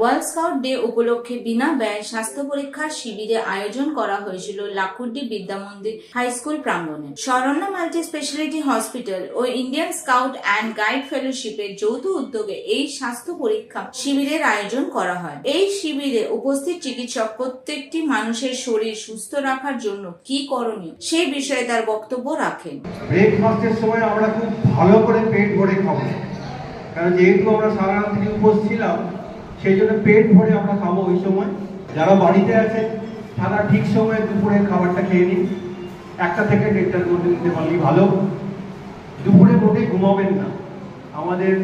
World scout day উপলক্ষে বিনা ব্যয় স্বাস্থ্য পরীক্ষার শিবিরে আয়োজন করা হয়েছিল লাকুড্ডি বিদ্যামন্দির হাই স্কুল প্রাঙ্গণে। শরণ্য মাল্টি স্পেশালিটি হসপিটাল ও ইন্ডিয়ান স্কাউট অ্যান্ড গাইড ফেলোশিপের যৌথ উদ্যোগে এই স্বাস্থ্য পরীক্ষা শিবিরের আয়োজন করা হয়। এই শিবিরে উপস্থিত চিকিৎসক প্রত্যেকটি মানুষের শরীর সুস্থ রাখার জন্য কি করণীয় সেই বিষয়ে তার বক্তব্য রাখেন। ব্রেকফাস্টের সময় আমরা খুব ভালো করে পেট ভরে খাব। কারণ যেহেতু আমরা সারা রাত্রি উপোস ছিলাম সেই জন্য পেট ভরে আমরা খাব ওই সময়। যারা বাড়িতে আছেন তারা ঠিক সময়ে দুপুরে খাবারটা খেয়ে নিন। একটা থেকে দেড়টার মধ্যে নিতে পারলেই ভালো। দুপুরে মোটে ঘুমাবেন না। আমাদের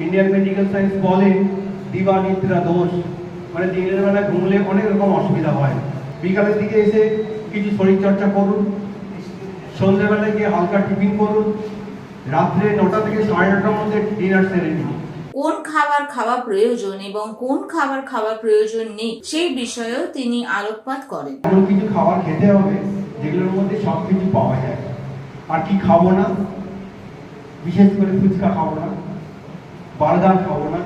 ইন্ডিয়ান মেডিকেল সায়েন্স বলে, দিবা নিদ্রা দোষ। মানে দিনের বেলা ঘুমলে অনেক রকম অসুবিধা হয়। বিকালের দিকে এসে কিছু শরীরচর্চা করুন। সন্ধ্যেবেলায় গিয়ে হালকা টিফিন করুন। রাত্রে নটা থেকে সাড়ে নটার মধ্যে ডিনার সেরে নিন। কোন খাবার খাওয়া প্রয়োজন এবং কোন খাবার খাওয়া প্রয়োজন নেই, সেই বিষয়েও তিনি আলোকপাত করেন। এমন কিছু খাবার খেতে হবে যেগুলোর মধ্যে সব কিছু পাওয়া যায়। আর কি খাব না? বিশেষ করে ফুচকা খাব না, বার্গার খাব না,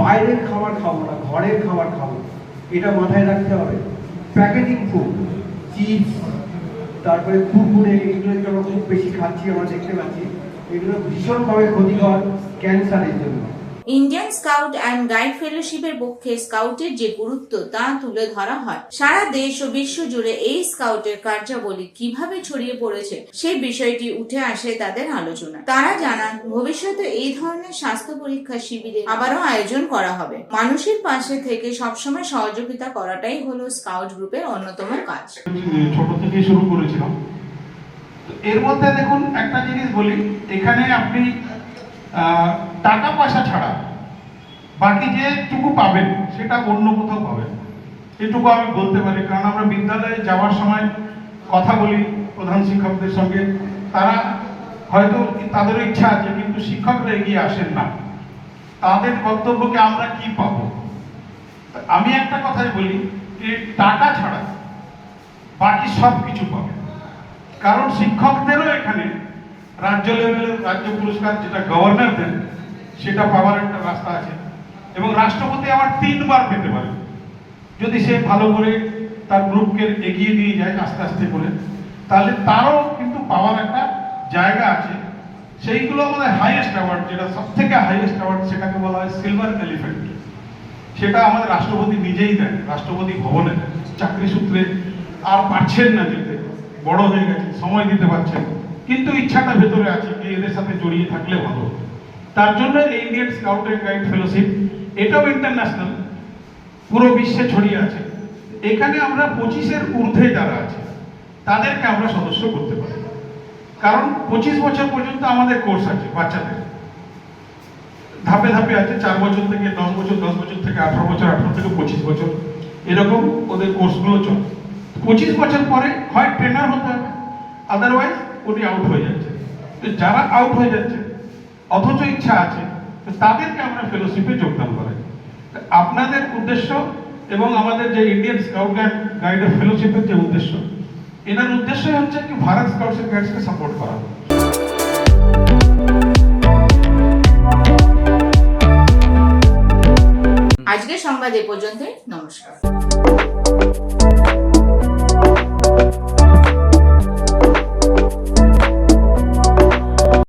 বাইরের খাবার খাব না, ঘরের খাবার খাব এটা মাথায় রাখতে হবে। প্যাকেটিং ফুড, চিপস, তারপরে কুরকুরে, এগুলো আমরা খুব বেশি খাচ্ছি, আমরা দেখতে পাচ্ছি, এগুলো ভীষণভাবে ক্ষতিকর ক্যান্সারের জন্য। ইন্ডিয়ান স্কাউট অ্যান্ড গাইড ফেলোশিপের পক্ষে স্কাউটের যে গুরুত্ব তা তুলে ধরা হয়। সারা দেশ ও বিশ্ব জুড়ে এই স্কাউটের কার্যাবলী কীভাবে ছড়িয়ে পড়েছে সেই বিষয়টি উঠে আসে তাদের আলোচনা। তারা জানান, ভবিষ্যতে এই ধরনের স্বাস্থ্য পরীক্ষা শিবিরে আবারও আয়োজন করা হবে। মানুষের পাশে থেকে সবসময় সহযোগিতা করাটাই হলো স্কাউট গ্রুপের অন্যতম কাজ। ছোট থেকে শুরু করেছিলাম এর মধ্যে দেখুন একটা জিনিস বলি, এখানে আপনি টাকা পয়সা ছাড়া বাকি যেটুকু পাবেন, সেটা অন্য কোথাও পাবেন। এটুকু আমি বলতে পারি, কারণ আমরা বিদ্যালয়ে যাওয়ার সময় কথা বলি প্রধান শিক্ষকদের সঙ্গে। তারা হয়তো তাদের ইচ্ছা আছে, কিন্তু শিক্ষকরা এগিয়ে আসেন না। তাদের বক্তব্যকে আমরা কি পাব? আমি একটা কথাই বলি যে টাকা ছাড়া বাকি সব কিছু পাবে কারণ শিক্ষকদেরও এখানে রাজ্য লেভেলের রাজ্য পুরস্কার, যেটা গভর্নর দেন সেটা পাওয়ার একটা রাস্তা আছে। এবং রাষ্ট্রপতি আবার তিনবার পেতে পারে। যদি সে ভালো করে তার গ্রুপকে এগিয়ে নিয়ে যায় আস্তে আস্তে করে, তাহলে তারও কিন্তু পাওয়ার একটা জায়গা আছে। সেইগুলো আমাদের হাইয়েস্ট অ্যাওয়ার্ড যেটা সব থেকে হাইয়েস্ট অ্যাওয়ার্ড সেটাকে বলা হয় সিলভার এলিফেন্ট সেটা আমাদের রাষ্ট্রপতি নিজেই দেন, রাষ্ট্রপতি ভবনে। চাকরি সূত্রে আর পারছেন না যেতে। বড় হয়ে গেছে সময় দিতে পারছেন। কিন্তু ইচ্ছাটা ভেতরে আছে, যে এদের সাথে জড়িয়ে থাকলে ভালো। তার জন্য এই Indian scout and guide fellowship এটাও ইন্টারন্যাশনাল পুরো বিশ্বে ছড়িয়ে আছে। এখানে আমরা পঁচিশের ঊর্ধ্বে যারা আছে, তাদেরকে আমরা সদস্য করতে পারি। কারণ পঁচিশ বছর পর্যন্ত আমাদের কোর্স আছে বাচ্চাদের। ধাপে ধাপে আছে, চার বছর থেকে দশ বছর দশ বছর থেকে আঠারো বছর, আঠারো থেকে পঁচিশ বছর, এরকম ওদের কোর্সগুলো চলে। পঁচিশ বছর পরে হয় ট্রেনার হতে হবে আদারওয়াইজ উনি আউট হয়ে যাচ্ছে। যারা আউট হয়ে যাচ্ছে অথচ ইচ্ছা আছে তো তাদেরকে আমরা ফেলোশিপে যোগদান করাই। আপনাদের উদ্দেশ্য এবং আমাদের যে ইন্ডিয়ান স্কাউট অ্যান্ড গাইডের ফেলোশিপের যে উদ্দেশ্য, এনার উদ্দেশ্যই হচ্ছে কি ভারত স্কাউটস অ্যান্ড গাইডসকে সাপোর্ট করা। আজকের সংবাদ এ পর্যন্তই, নমস্কার।